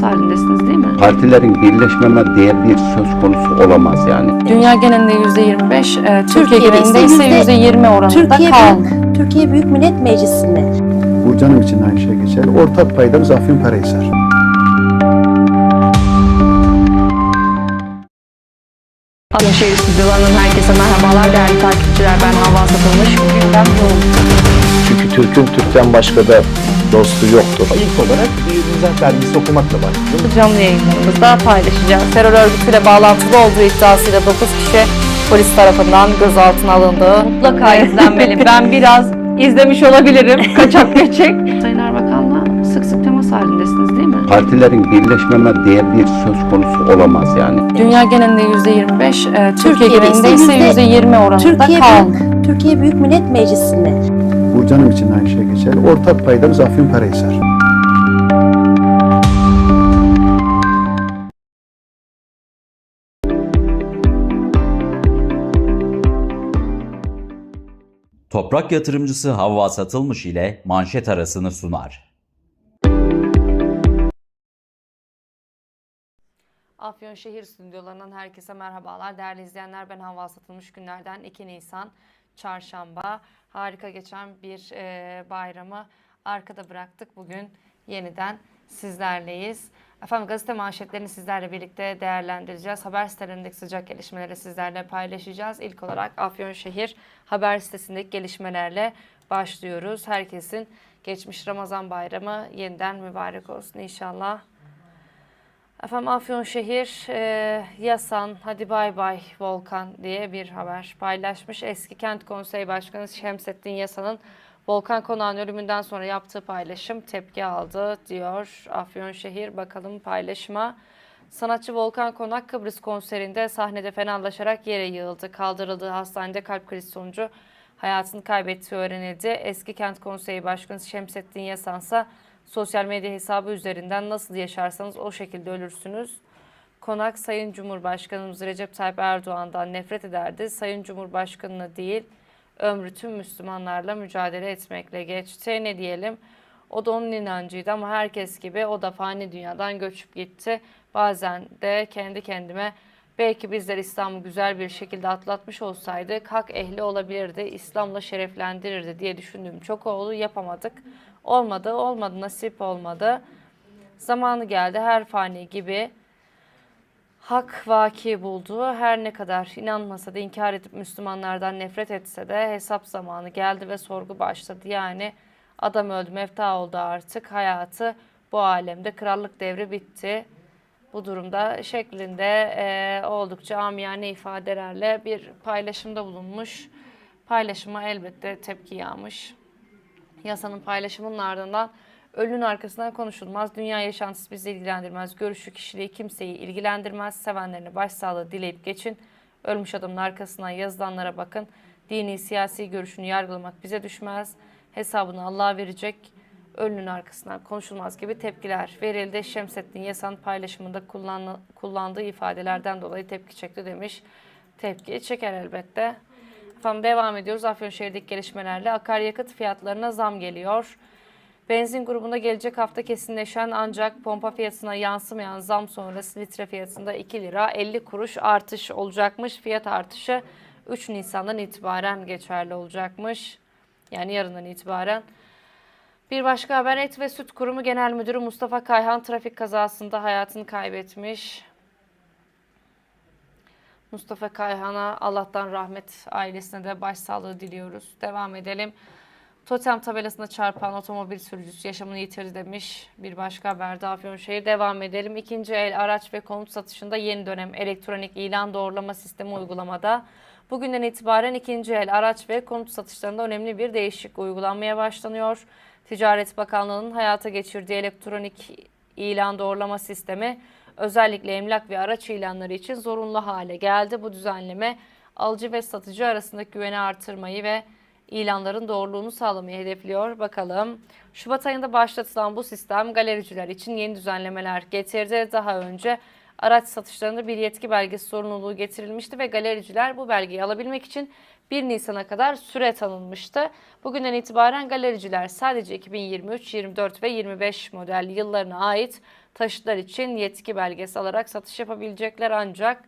temas halindesiniz değil mi? partilerin birleşmeme diye bir söz konusu olamaz yani. Dünya genelinde %25, e, Türkiye Türkiye'de genelinde ise ise %20 oranında Türkiye kaldı. Büyük, Türkiye Büyük Millet Meclisi'nde Burcanım için aynı şey geçer. Ortak paydamız Afyonkarahisar. Ataşehir stüdyolarından herkese merhabalar değerli takipçiler. Ben Hava Satılmış. Gündem yoğun. Çünkü Türk'ün Türk'ten başka da dostu yoktur. İlk olarak bir mizah dergisi okumakla başladım. Canlı yayınlarımızda paylaşacağız. Terör örgütüyle bağlantılı olduğu iddiasıyla 9 kişi polis tarafından gözaltına alındı. Mutlaka izlenmeli. ben biraz izlemiş olabilirim. Kaçak göçek. Sayın Erbakan'la sık sık temas halindesiniz değil mi? Partilerin birleşmeme diye bir söz konusu olamaz yani. Dünya genelinde %25, e, Türkiye Türkiye'de genelinde ise ise %20 oranında Türkiye kaldı. Büyük, Türkiye Büyük Millet Meclisi'nde Burcanım için aynı şey geçer. Ortak paydamız Afyonkarahisar. Toprak yatırımcısı Havva Satılmış ile manşet arasını sunar. Afyon şehir stüdyolarından herkese merhabalar. Değerli izleyenler ben Havva Satılmış günlerden 2 Nisan Çarşamba. Harika geçen bir e, bayramı arkada bıraktık. Bugün yeniden sizlerleyiz. Efendim gazete manşetlerini sizlerle birlikte değerlendireceğiz. Haber sitelerindeki sıcak gelişmeleri sizlerle paylaşacağız. İlk olarak Afyonşehir haber sitesindeki gelişmelerle başlıyoruz. Herkesin geçmiş Ramazan bayramı yeniden mübarek olsun inşallah. Efendim Afyonşehir e, Yasan hadi bay bay Volkan diye bir haber paylaşmış. Eski Kent Konseyi Başkanı Şemsettin Yasan'ın Volkan Konağı'nın ölümünden sonra yaptığı paylaşım tepki aldı diyor Afyonşehir. Bakalım paylaşıma. Sanatçı Volkan Konak Kıbrıs konserinde sahnede fenalaşarak yere yığıldı. Kaldırıldığı hastanede kalp krizi sonucu hayatını kaybettiği öğrenildi. Eski Kent Konseyi Başkanı Şemsettin Yasansa sosyal medya hesabı üzerinden nasıl yaşarsanız o şekilde ölürsünüz. Konak Sayın Cumhurbaşkanımız Recep Tayyip Erdoğan'dan nefret ederdi. Sayın Cumhurbaşkanı'na değil ömrü tüm Müslümanlarla mücadele etmekle geçti. Ne diyelim? O da onun inancıydı ama herkes gibi o da fani dünyadan göçüp gitti. Bazen de kendi kendime belki bizler İslam'ı güzel bir şekilde atlatmış olsaydık hak ehli olabilirdi, İslam'la şereflendirirdi diye düşündüğüm çok oldu. Yapamadık. Olmadı, olmadı, nasip olmadı. Zamanı geldi her fani gibi hak vaki buldu. Her ne kadar inanmasa da inkar edip Müslümanlardan nefret etse de hesap zamanı geldi ve sorgu başladı. Yani adam öldü, mefta oldu artık. Hayatı bu alemde krallık devri bitti. Bu durumda şeklinde e, oldukça amiyane ifadelerle bir paylaşımda bulunmuş. Paylaşıma elbette tepki yağmış. Yasanın paylaşımının ardından ölünün arkasından konuşulmaz, dünya yaşantısı bizi ilgilendirmez, görüşü kişiliği kimseyi ilgilendirmez, sevenlerine başsağlığı dileyip geçin, ölmüş adamın arkasından yazılanlara bakın, dini siyasi görüşünü yargılamak bize düşmez, hesabını Allah'a verecek, ölünün arkasından konuşulmaz gibi tepkiler verildi. Şemsettin Yasan paylaşımında kullan- kullandığı ifadelerden dolayı tepki çekti demiş. Tepki çeker elbette. Efendim devam ediyoruz. Afyonşehir'deki gelişmelerle akaryakıt fiyatlarına zam geliyor. Benzin grubunda gelecek hafta kesinleşen ancak pompa fiyatına yansımayan zam sonrası litre fiyatında 2 lira 50 kuruş artış olacakmış. Fiyat artışı 3 Nisan'dan itibaren geçerli olacakmış. Yani yarından itibaren. Bir başka haber Et ve Süt Kurumu Genel Müdürü Mustafa Kayhan trafik kazasında hayatını kaybetmiş. Mustafa Kayhan'a Allah'tan rahmet ailesine de başsağlığı diliyoruz. Devam edelim. Totem tabelasına çarpan otomobil sürücüsü yaşamını yitirdi demiş. Bir başka haberde Afyonşehir devam edelim. İkinci el araç ve konut satışında yeni dönem elektronik ilan doğrulama sistemi uygulamada. Bugünden itibaren ikinci el araç ve konut satışlarında önemli bir değişiklik uygulanmaya başlanıyor. Ticaret Bakanlığı'nın hayata geçirdiği elektronik ilan doğrulama sistemi özellikle emlak ve araç ilanları için zorunlu hale geldi. Bu düzenleme alıcı ve satıcı arasındaki güveni artırmayı ve ilanların doğruluğunu sağlamayı hedefliyor. Bakalım. Şubat ayında başlatılan bu sistem galericiler için yeni düzenlemeler getirdi. Daha önce araç satışlarında bir yetki belgesi sorumluluğu getirilmişti ve galericiler bu belgeyi alabilmek için 1 Nisan'a kadar süre tanınmıştı. Bugünden itibaren galericiler sadece 2023, 24 ve 25 model yıllarına ait taşıtlar için yetki belgesi alarak satış yapabilecekler ancak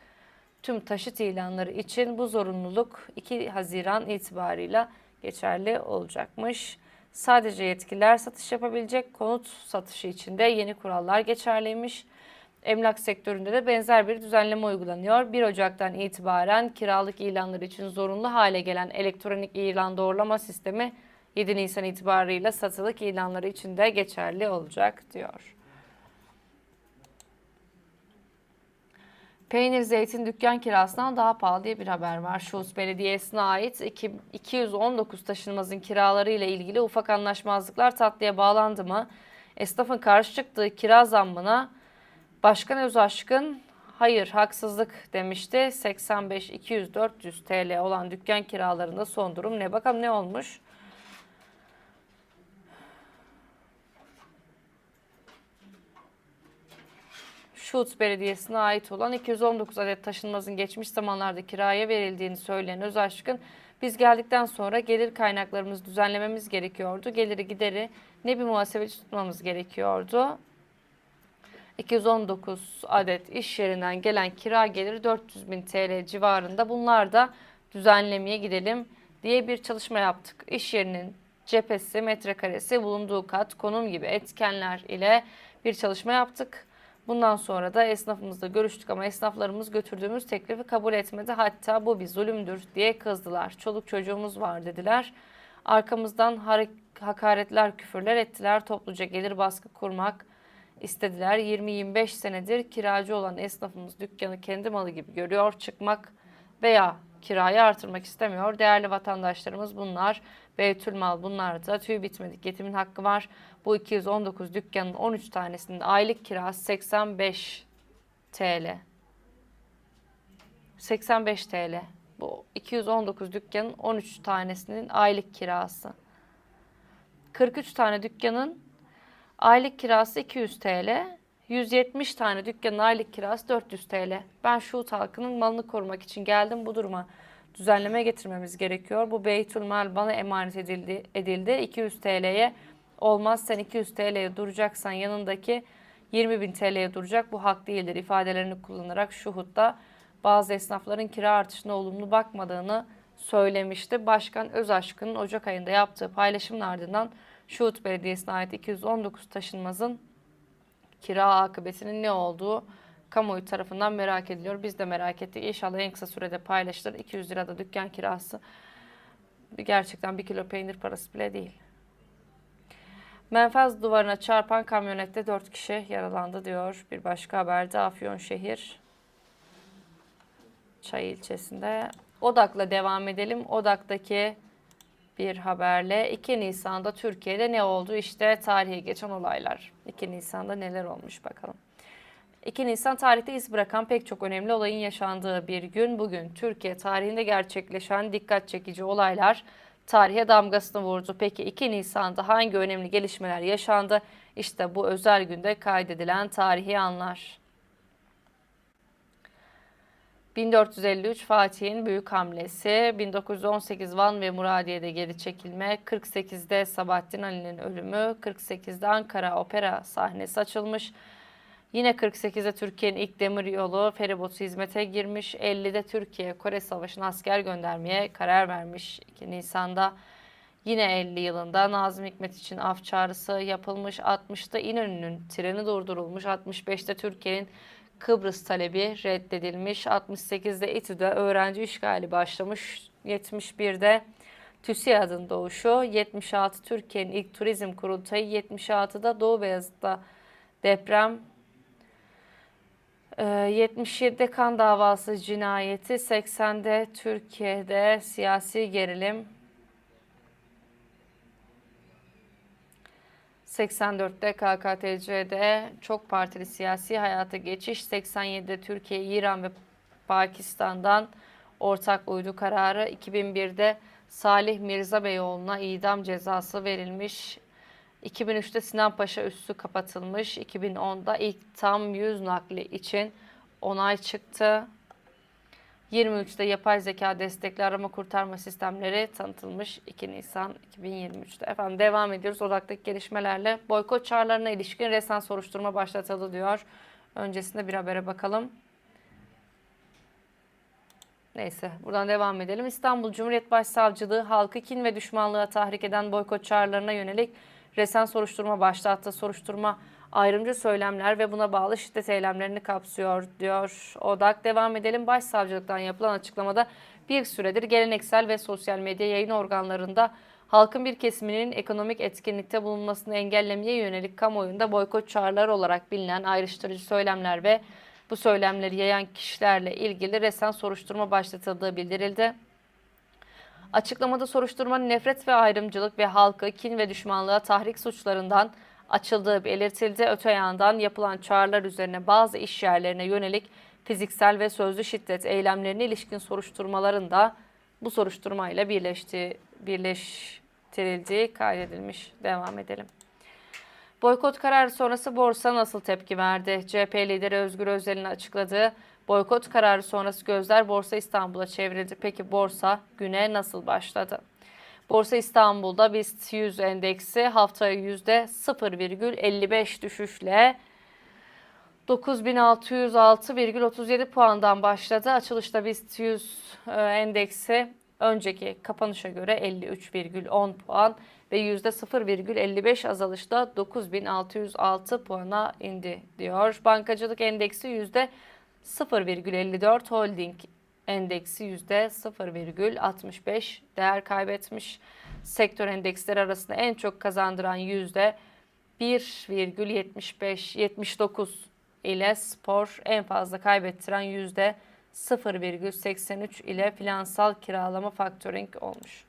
tüm taşıt ilanları için bu zorunluluk 2 Haziran itibarıyla geçerli olacakmış. Sadece yetkililer satış yapabilecek. Konut satışı için de yeni kurallar geçerliymiş. Emlak sektöründe de benzer bir düzenleme uygulanıyor. 1 Ocak'tan itibaren kiralık ilanları için zorunlu hale gelen elektronik ilan doğrulama sistemi 7 Nisan itibarıyla satılık ilanları için de geçerli olacak diyor. Peynir zeytin dükkan kirasından daha pahalı diye bir haber var. Şuhus Belediyesi'ne ait iki- 219 taşınmazın kiraları ile ilgili ufak anlaşmazlıklar tatlıya bağlandı mı? Esnafın karşı çıktığı kira zammına Başkan Özaşkın hayır haksızlık demişti. 85 200 400 TL olan dükkan kiralarında son durum ne? Bakalım ne olmuş? Şuhut Belediyesi'ne ait olan 219 adet taşınmazın geçmiş zamanlarda kiraya verildiğini söyleyen Özaşkın, biz geldikten sonra gelir kaynaklarımızı düzenlememiz gerekiyordu. Geliri gideri ne bir muhasebeci tutmamız gerekiyordu. 219 adet iş yerinden gelen kira geliri 400 bin TL civarında. Bunlar da düzenlemeye gidelim diye bir çalışma yaptık. İş yerinin cephesi, metrekaresi, bulunduğu kat, konum gibi etkenler ile bir çalışma yaptık. Bundan sonra da esnafımızla görüştük ama esnaflarımız götürdüğümüz teklifi kabul etmedi. Hatta bu bir zulümdür diye kızdılar. Çoluk çocuğumuz var dediler. Arkamızdan hakaretler, küfürler ettiler. Topluca gelir baskı kurmak istediler. 20-25 senedir kiracı olan esnafımız dükkanı kendi malı gibi görüyor. Çıkmak veya kirayı artırmak istemiyor. Değerli vatandaşlarımız bunlar. Beytülmal bunlar da tüy bitmedik yetimin hakkı var. Bu 219 dükkanın 13 tanesinin aylık kirası 85 TL. 85 TL. Bu 219 dükkanın 13 tanesinin aylık kirası. 43 tane dükkanın aylık kirası 200 TL. 170 tane dükkanın aylık kirası 400 TL. Ben Şuhut halkının malını korumak için geldim bu duruma. Düzenleme getirmemiz gerekiyor. Bu Beytülmal bana emanet edildi, edildi. 200 TL'ye olmaz. Sen 200 TL'ye duracaksan yanındaki 20 bin TL'ye duracak. Bu hak değildir ifadelerini kullanarak Şuhut'ta bazı esnafların kira artışına olumlu bakmadığını söylemişti. Başkan Özaşkın'ın Ocak ayında yaptığı paylaşımın ardından Şuhut Belediyesi'ne ait 219 taşınmazın kira akıbetinin ne olduğu kamuoyu tarafından merak ediliyor. Biz de merak ettik. İnşallah en kısa sürede paylaşılır. 200 lirada dükkan kirası gerçekten bir kilo peynir parası bile değil. Menfez duvarına çarpan kamyonette 4 kişi yaralandı diyor. Bir başka haberde Afyonşehir Çay ilçesinde. Odak'la devam edelim. Odak'taki bir haberle 2 Nisan'da Türkiye'de ne oldu? İşte tarihe geçen olaylar. 2 Nisan'da neler olmuş bakalım. 2 Nisan tarihte iz bırakan pek çok önemli olayın yaşandığı bir gün. Bugün Türkiye tarihinde gerçekleşen dikkat çekici olaylar tarihe damgasını vurdu. Peki 2 Nisan'da hangi önemli gelişmeler yaşandı? İşte bu özel günde kaydedilen tarihi anlar. 1453 Fatih'in büyük hamlesi, 1918 Van ve Muradiye'de geri çekilme, 48'de Sabahattin Ali'nin ölümü, 48'de Ankara Opera sahnesi açılmış. Yine 48'de Türkiye'nin ilk demir yolu feribotu hizmete girmiş. 50'de Türkiye Kore Savaşı'na asker göndermeye karar vermiş 2 Nisan'da. Yine 50 yılında Nazım Hikmet için af çağrısı yapılmış. 60'da İnönü'nün treni durdurulmuş. 65'te Türkiye'nin Kıbrıs talebi reddedilmiş. 68'de İTÜ'de öğrenci işgali başlamış. 71'de TÜSİAD'ın doğuşu. 76 Türkiye'nin ilk turizm kurultayı. 76'da Doğu Beyazıt'ta deprem. Ee, 77'de kan davası cinayeti. 80'de Türkiye'de siyasi gerilim. 84'te KKTC'de çok partili siyasi hayata geçiş, 87'de Türkiye, İran ve Pakistan'dan ortak uydu kararı, 2001'de Salih Mirza Beyoğlu'na idam cezası verilmiş, 2003'te Sinan Paşa üssü kapatılmış, 2010'da ilk tam yüz nakli için onay çıktı. 23'te yapay zeka destekli arama kurtarma sistemleri tanıtılmış 2 Nisan 2023'te. Efendim devam ediyoruz odaktaki gelişmelerle. Boykot çağrılarına ilişkin resen soruşturma başlatıldı diyor. Öncesinde bir habere bakalım. Neyse buradan devam edelim. İstanbul Cumhuriyet Başsavcılığı halkı kin ve düşmanlığa tahrik eden boykot çağrılarına yönelik resen soruşturma başlattı. Soruşturma ayrımcı söylemler ve buna bağlı şiddet eylemlerini kapsıyor diyor. Odak devam edelim. Başsavcılıktan yapılan açıklamada bir süredir geleneksel ve sosyal medya yayın organlarında halkın bir kesiminin ekonomik etkinlikte bulunmasını engellemeye yönelik kamuoyunda boykot çağrıları olarak bilinen ayrıştırıcı söylemler ve bu söylemleri yayan kişilerle ilgili resen soruşturma başlatıldığı bildirildi. Açıklamada soruşturmanın nefret ve ayrımcılık ve halkı kin ve düşmanlığa tahrik suçlarından açıldığı belirtildi. Öte yandan yapılan çağrılar üzerine bazı iş yerlerine yönelik fiziksel ve sözlü şiddet eylemlerine ilişkin soruşturmaların da bu soruşturmayla birleşti, birleştirildiği kaydedilmiş. Devam edelim. Boykot kararı sonrası borsa nasıl tepki verdi? CHP lideri Özgür Özel'in açıkladığı boykot kararı sonrası gözler Borsa İstanbul'a çevrildi. Peki borsa güne nasıl başladı? Borsa İstanbul'da BIST 100 endeksi haftaya %0,55 düşüşle 9606,37 puandan başladı. Açılışta BIST 100 e, endeksi önceki kapanışa göre 53,10 puan ve %0,55 azalışla 9606 puana indi diyor. Bankacılık endeksi %0,54, holding endeksi %0,65 değer kaybetmiş. Sektör endeksleri arasında en çok kazandıran yüzde 1,75 79 ile spor en fazla kaybettiren yüzde 0,83 ile finansal kiralama factoring olmuş.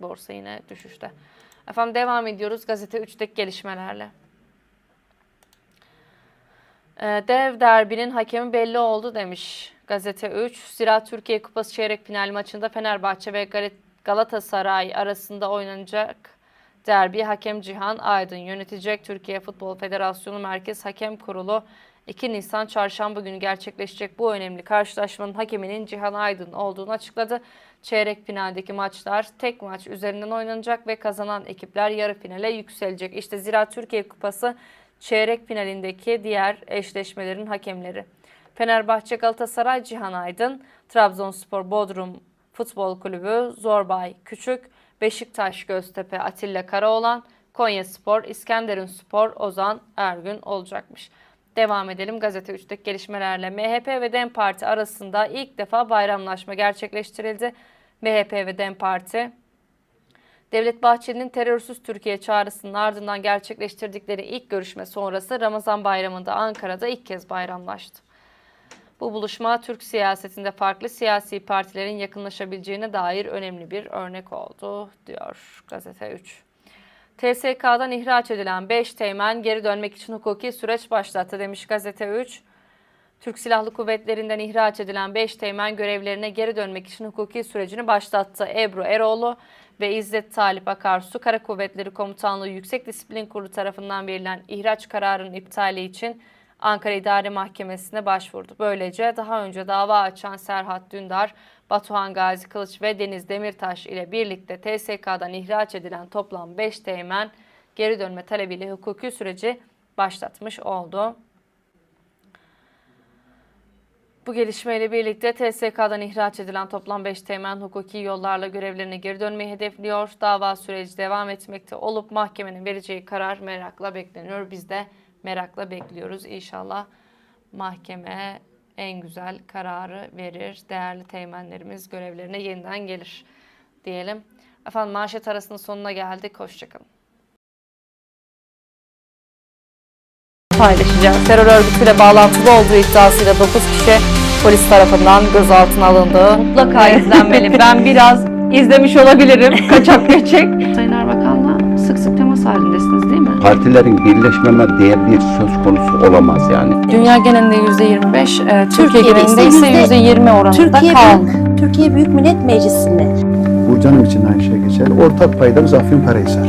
Borsa yine düşüşte. Efendim devam ediyoruz gazete 3'teki gelişmelerle. Ee, Dev derbinin hakemi belli oldu demiş gazete 3. Zira Türkiye Kupası çeyrek final maçında Fenerbahçe ve Gal- Galatasaray arasında oynanacak derbi hakem Cihan Aydın yönetecek. Türkiye Futbol Federasyonu Merkez Hakem Kurulu 2 Nisan çarşamba günü gerçekleşecek bu önemli karşılaşmanın hakeminin Cihan Aydın olduğunu açıkladı. Çeyrek finaldeki maçlar tek maç üzerinden oynanacak ve kazanan ekipler yarı finale yükselecek. İşte Zira Türkiye Kupası çeyrek finalindeki diğer eşleşmelerin hakemleri. Fenerbahçe Galatasaray Cihan Aydın, Trabzonspor Bodrum Futbol Kulübü Zorbay Küçük, Beşiktaş Göztepe Atilla Karaoğlan, Konya Spor, İskenderun Spor, Ozan Ergün olacakmış. Devam edelim gazete 3'teki gelişmelerle. MHP ve DEM Parti arasında ilk defa bayramlaşma gerçekleştirildi. MHP ve DEM Parti Devlet Bahçeli'nin terörsüz Türkiye çağrısının ardından gerçekleştirdikleri ilk görüşme sonrası Ramazan Bayramı'nda Ankara'da ilk kez bayramlaştı. Bu buluşma Türk siyasetinde farklı siyasi partilerin yakınlaşabileceğine dair önemli bir örnek oldu, diyor gazete 3. TSK'dan ihraç edilen 5 teğmen geri dönmek için hukuki süreç başlattı demiş gazete 3. Türk Silahlı Kuvvetleri'nden ihraç edilen 5 teğmen görevlerine geri dönmek için hukuki sürecini başlattı. Ebru Eroğlu ve İzzet Talip Akarsu Kara Kuvvetleri Komutanlığı Yüksek Disiplin Kurulu tarafından verilen ihraç kararının iptali için Ankara İdare Mahkemesi'ne başvurdu. Böylece daha önce dava açan Serhat Dündar, Batuhan Gazi Kılıç ve Deniz Demirtaş ile birlikte TSK'dan ihraç edilen toplam 5 teğmen geri dönme talebiyle hukuki süreci başlatmış oldu. Bu gelişmeyle birlikte TSK'dan ihraç edilen toplam 5 teğmen hukuki yollarla görevlerine geri dönmeyi hedefliyor. Dava süreci devam etmekte olup mahkemenin vereceği karar merakla bekleniyor. Biz de merakla bekliyoruz. İnşallah mahkeme en güzel kararı verir. Değerli teğmenlerimiz görevlerine yeniden gelir diyelim. Efendim manşet arasının sonuna geldik. Hoşçakalın. paylaşacağız. Terör örgütüyle bağlantılı olduğu iddiasıyla 9 kişi polis tarafından gözaltına alındı. Mutlaka izlenmeli. Ben biraz izlemiş olabilirim. Kaçak göçek. Sayın Erbakan'la sık sık temas halindesiniz değil mi? Partilerin birleşmeme diye bir söz konusu olamaz yani. Dünya genelinde %25, e, Türkiye Türkiye'de genelinde ise ise %20 oranında Türkiye kaldı. Büyük, Türkiye Büyük Millet Meclisi'nde Burcan'ım için de aynı şey geçer. Ortak paydamız Afyon Karahisar.